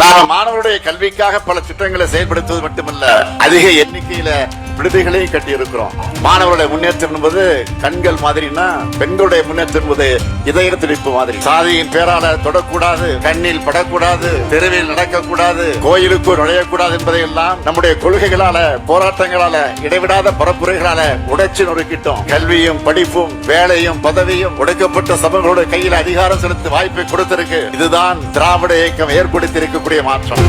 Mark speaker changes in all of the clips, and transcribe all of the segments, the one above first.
Speaker 1: நாம மாணவருடைய கல்விக்காக பல திட்டங்களை செயல்படுத்துவது மட்டுமல்ல அதிக எண்ணிக்கையில விடுதிகளையும் கட்டி இருக்கிறோம் மாணவருடைய முன்னேற்றம் என்பது கண்கள் மாதிரினா பெண்களுடைய முன்னேற்றம் என்பது இதய துடிப்பு மாதிரி. சாதியின் பேரால தொடக்கூடாது கண்ணில் படக்கூடாது தெருவில் நடக்கக்கூடாது கோயிலுக்குள் நுழையக்கூடாது என்பதையெல்லாம் நம்முடைய கொள்கைகளால போராட்டங்களால இடைவிடாத பரப்புரைகளால உடைச்சு நொறுக்கிட்டோம். கல்வியும் படிப்பும் வேலையும் பதவியும் ஒடுக்கப்பட்ட சமூகங்களோட கையில் அதிகாரம் செலுத்த வாய்ப்பை கொடுத்திருக்கு. இதுதான் திராவிட இயக்கம் ஏற்படுத்தி இருக்கக்கூடிய மாற்றம்.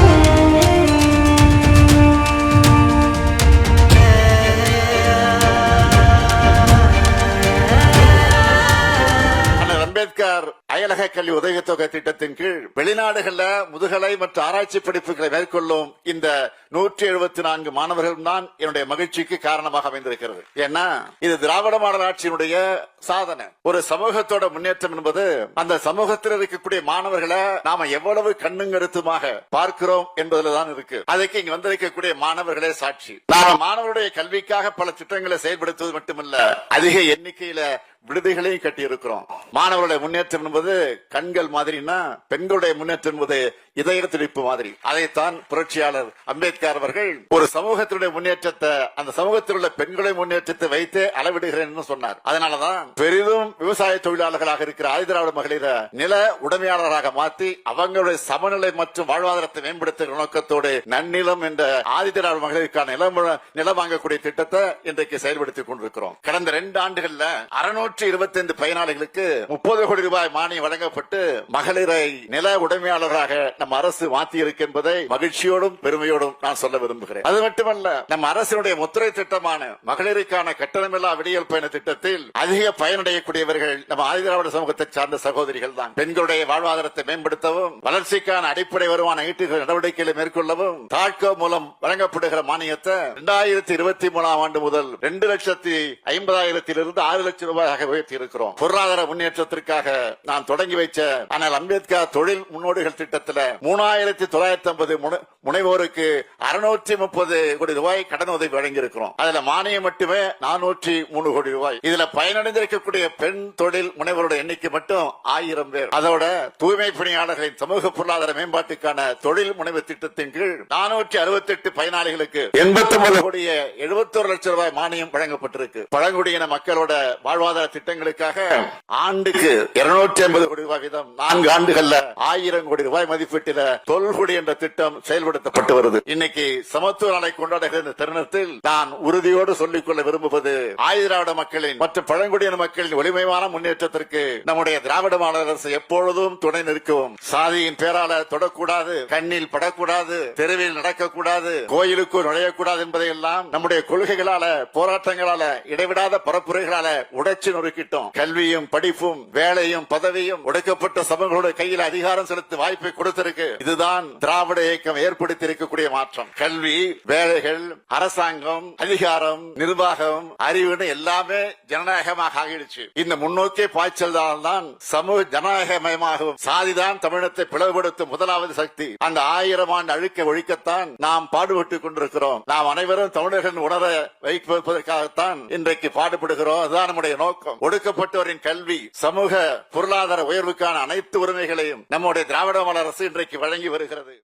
Speaker 1: அம்பேத்கர் அயலக கல்வி உதவித்தொகை திட்டத்தின் கீழ் வெளிநாடுகள்ல முதுகலை மற்றும் ஆராய்ச்சி படிப்புகளை மேற்கொள்ளும் இந்த நூற்றி எழுபத்தி நான்கு மாணவர்களும் தான் என்னுடைய மகிழ்ச்சிக்கு காரணமாக அமைந்திருக்கிறது. ஏன்னா இது திராவிட மாடல் ஆட்சியினுடைய சாதனை. ஒரு சமூகத்தோட முன்னேற்றம் என்பது அந்த சமூகத்தில் இருக்கக்கூடிய மாணவர்களை நாம எவ்வளவு கண்ணுங்கருத்துமாக பார்க்கிறோம் என்பதுலதான் இருக்கு. அதுக்கு இங்க வந்திருக்கக்கூடிய மாணவர்களே சாட்சி. நாம மாணவருடைய கல்விக்காக பல திட்டங்களை செயல்படுத்துவது மட்டுமல்ல அதிக எண்ணிக்கையில விடுதிகளையும் கட்டி இருக்கிறோம் மாணவர்களுடைய முன்னேற்றம் என்பது கண்கள் மாதிரினா பெண்களுடைய முன்னேற்றம் என்பது இதய துடிப்பு மாதிரி. அதைத்தான் புரட்சியாளர் அம்பேத்கர் அவர்கள் ஒரு சமூகத்தினுடைய முன்னேற்றத்தை அந்த சமூகத்தில் உள்ள பெண்களை முன்னேற்றத்தை வைத்து அளவிடுகிறேன் சொன்னார். அதனாலதான் பெரிதும் விவசாய தொழிலாளர்களாக இருக்கிற ஆயுதராவிட மகளிர நில உடைமையாளராக மாத்தி அவங்களுடைய சமநிலை மற்றும் வாழ்வாதாரத்தை மேம்படுத்துகிற நோக்கத்தோடு நன்னிலம் என்ற ஆதிதிராவிட மகளிருக்கான நிலம் நிலம் வாங்கக்கூடிய திட்டத்தை இன்றைக்கு செயல்படுத்திக் கொண்டிருக்கிறோம். கடந்த ரெண்டு ஆண்டுகள்ல அறுநூற்றி இருபத்தி ஐந்து பயனாளிகளுக்கு முப்பது கோடி ரூபாய் மானியம் வழங்கப்பட்டு மகளிரை நில உடைமையாளராக நம்ம அரசு மாத்தி இருக்கு என்பதை மகிழ்ச்சியோடும் பெருமையோடும் நான் சொல்ல விரும்புகிறேன். அது மட்டுமல்ல நம்ம அரசினுடைய முத்திரை திட்டமான மகளிருக்கான கட்டணமில்லா விடியல் பயண திட்டத்தில் அதிக பயனடையக்கூடியவர்கள் நம்ம ஆதிதிராவிட சமூகத்தை சார்ந்த சகோதரிகள் தான் பெண்களுடைய வாழ்வாதாரத்தை மேம்படுத்தவும் வளர்ச்சிக்கான அடிப்படை வருமான ஈட்டுகள் நடவடிக்கைகளை மேற்கொள்ளவும் தாட்கோ மூலம் வழங்கப்படுகிற மானியத்தை இரண்டாயிரத்தி இருபத்தி மூணாம் ஆண்டு முதல் ரெண்டு லட்சத்தி ஐம்பதாயிரத்திலிருந்து ஆறு லட்சம் ரூபாயாக உயர்த்தி இருக்கிறோம் பொருளாதார முன்னேற்றத்திற்காக நான் தொடங்கி வைச்ச ஆனால் அம்பேத்கர் தொழில் முன்னோடிகள் திட்டத்தில் மூணாயிரத்தி தொள்ளாயிரத்தி ஐம்பது முனைவோருக்கு அறுநூற்றி முப்பது கோடி ரூபாய் கடன் உதவி வழங்கி இருக்கிறோம் அதுல மானியம் மட்டுமே நானூற்றி மூணு கோடி ரூபாய். இதுல பயனடைந்திருக்கக்கூடிய பெண் தொழில் முனைவோருடைய எண்ணிக்கை மட்டும் ஆயிரம் பேர். அதோட தூய்மை பணியாளர்களின் சமூக பொருளாதார மேம்பாட்டுக்கான தொழில் முனைவு திட்டத்தின் கீழ் நானூற்றி அறுபத்தி எட்டு பயனாளிகளுக்கு எண்பத்தி ஒன்பது கோடியே எழுபத்தொரு லட்சம் ரூபாய் மானியம் வழங்கப்பட்டிருக்கு. பழங்குடியின மக்களோட வாழ்வாதார திட்டங்களுக்காக ஆண்டுக்கு இருநூற்றி ஐம்பது கோடி ரூபாய் வீதம் நான்கு ஆண்டுகள்ல ஆயிரம் கோடி ரூபாய் மதிப்பீட்டில தொல்குடி என்ற திட்டம் செயல்படுத்தப்பட்டு வருது. இன்னைக்கு சமத்துவ நாளை கொண்டாடுகிற இந்த தருணத்தில் நான் உறுதியோடு சொல்லிக் கொள்ள விரும்புவது ஆயுதிராவிட மக்களின் மற்றும் பழங்குடியின மக்களின் ஒளிமயமான முன்னேற்றத்திற்கு நம்முடைய திராவிட மாநில அரசு எப்பொழுதும் துணை நிற்கவும் சாதியின் பேரால தொடக்கூடாது கண்ணில் படக்கூடாது தெருவில் நடக்கக்கூடாது கோயிலுக்குள் நுழையக்கூடாது என்பதையெல்லாம் நம்முடைய கொள்கைகளால போராட்டங்களால இடைவிடாத பரப்புரைகளால உடைச்சு நொறுக்கிட்டோம். கல்வியும் படிப்பும் வேலையும் பதவியும் ஒடுக்கப்பட்ட சமூகங்களோட கையில் அதிகாரம் செலுத்த வாய்ப்பை கொடுத்திருக்கு. இதுதான் திராவிட இயக்கம் ஏற்படுத்தி இருக்கக்கூடிய மாற்றம். கல்வி வேலைகள் அரசாங்கம் அதிகாரம் நிர்வாகம் அறிவுன்னு எல்லாமே ஜனநாயகமாக ஆகிடுச்சு. இந்த முன்னோக்கிய பாய்ச்சல் தான் சமூக ஜனநாயகமயமாகவும் சாதிதான் தமிழத்தை பிளவுபடுத்தும் முதலாவது சக்தி. அந்த ஆயிரம் ஆண்டு அழுக்க ஒழிக்கத்தான் நாம் பாடுபட்டுக் கொண்டிருக்கிறோம். நாம் அனைவரும் தமிழர்கள் உணர வைப்பதற்காகத்தான் இன்றைக்கு பாடுபடுகிறோம். அதுதான் நம்முடைய நோக்கம். ஒடுக்கப்பட்டோரின் கல்வி சமூக பொருளாதார உயர்வுக்கான அனைத்து உரிமைகளையும் நம்முடைய திராவிட மாடல் அரசு இன்றைக்கு வழங்கி வருகிறது.